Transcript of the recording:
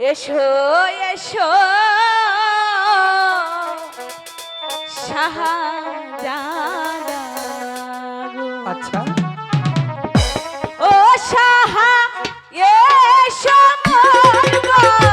এসো এসো। সাহাজানা আচ্ছা। ও সাহা এসো মোর গো